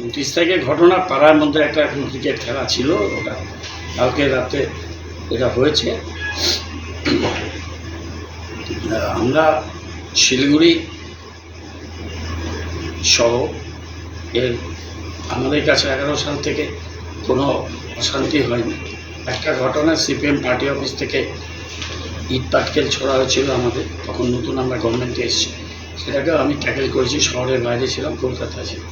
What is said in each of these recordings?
উনত্রিশ তারিখের ঘটনা, পাড়ার মধ্যে একটা এখন ক্রিকেট খেলা ছিল, ওটা কালকে রাতে এটা হয়েছে। আমরা শিলিগুড়ি সহ এর আমাদের কাছে এগারো সাল থেকে কোনো অশান্তি হয়নি। একটা ঘটনা সিপিএম পার্টি অফিস থেকে ইট পাটকেল ছড়া হয়েছিল আমাদের, তখন নতুন আমরা গভর্নমেন্টে এসেছি। সেটাকেও আমি ট্যাকেল করেছি, শহরের বাইরে ছিলাম, কলকাতায় ছিলাম।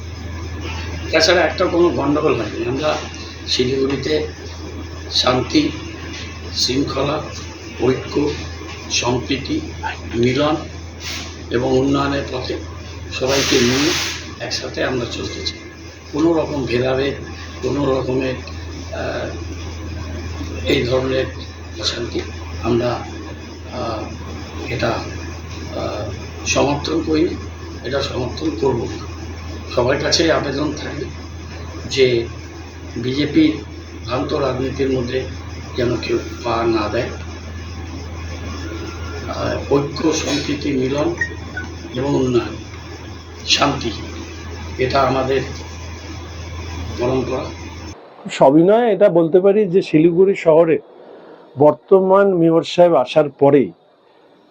তাছাড়া একটা কোনো গণ্ডগোল হয়নি। আমরা শিলিগুড়িতে শান্তি, শৃঙ্খলা, ঐক্য, সম্প্রীতি, মিলন এবং উন্নয়নের পথে সবাইকে নিয়ে একসাথে আমরা চলতে চাই কোনো রকম ভেদাভেদ, কোনো রকমের এই ধরনের অশান্তি আমরা এটা সমর্থন করি এটা সমর্থন করব সবার কাছে আবেদন থাকবে যে বিজেপি ভ্রান্ত রাজনীতির মধ্যে যেন কেউ পা না দেয়। ঐক্য সম্প্রীতি মিলন এবং উন্নয়ন, শান্তি, এটা আমাদের পরম্পরা। সবিনয় এটা বলতে পারি যে শিলিগুড়ি শহরে বর্তমান মেয়র সাহেব আসার পরেই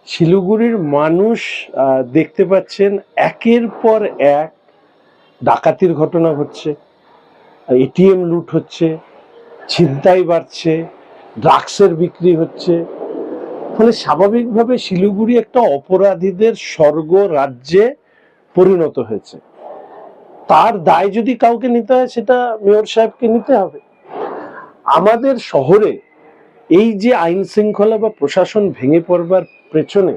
শিলিগুড়ির মানুষ দেখতে পাচ্ছেন একের পর এক ডাকাতির ঘটনা ঘটছে এটিএম লুট হচ্ছে, ছিনতাই বাড়ছে, ড্রাগসের বিক্রি হচ্ছে। ফলে স্বাভাবিকভাবে শিলিগুড়ি একটা অপরাধীদের স্বর্গ রাজ্যে পরিণত হয়েছে। তার দায় যদি কাউকে নিতে হয়, সেটা মেয়র সাহেবকে নিতে হবে। আমাদের শহরে এই যে আইন শৃঙ্খলা বা প্রশাসন ভেঙে পড়বার পেছনে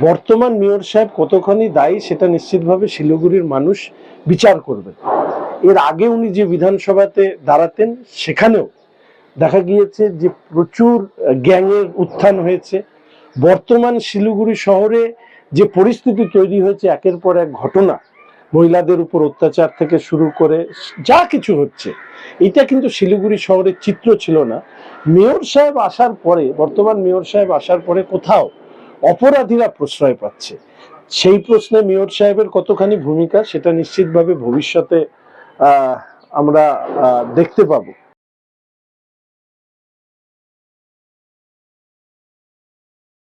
বর্তমান মেয়র সাহেব কতখানি দায়ী সেটা নিশ্চিতভাবে শিলিগুড়ির মানুষ বিচার করবে। এর আগে উনি যে বিধানসভাতে দাঁড়াতেন, সেখানেও দেখা গিয়েছে যে প্রচুর গ্যাংয়ের উত্থান হয়েছে। বর্তমান শিলিগুড়ি শহরে যে পরিস্থিতি তৈরি হয়েছে, একের পর এক ঘটনা, মহিলাদের উপর অত্যাচার থেকে শুরু করে যা কিছু হচ্ছে, এটা কিন্তু শিলিগুড়ি শহরের চিত্র ছিল না। মেয়র সাহেব আসার পরে, বর্তমান মেয়র সাহেব আসার পরে কোথাও অপরাধীরা প্রশ্রয় পাচ্ছে। সেই প্রশ্নে মেয়র সাহেবের কতখানি ভূমিকা, সেটা নিশ্চিতভাবে ভবিষ্যতে আমরা দেখতে পাবো।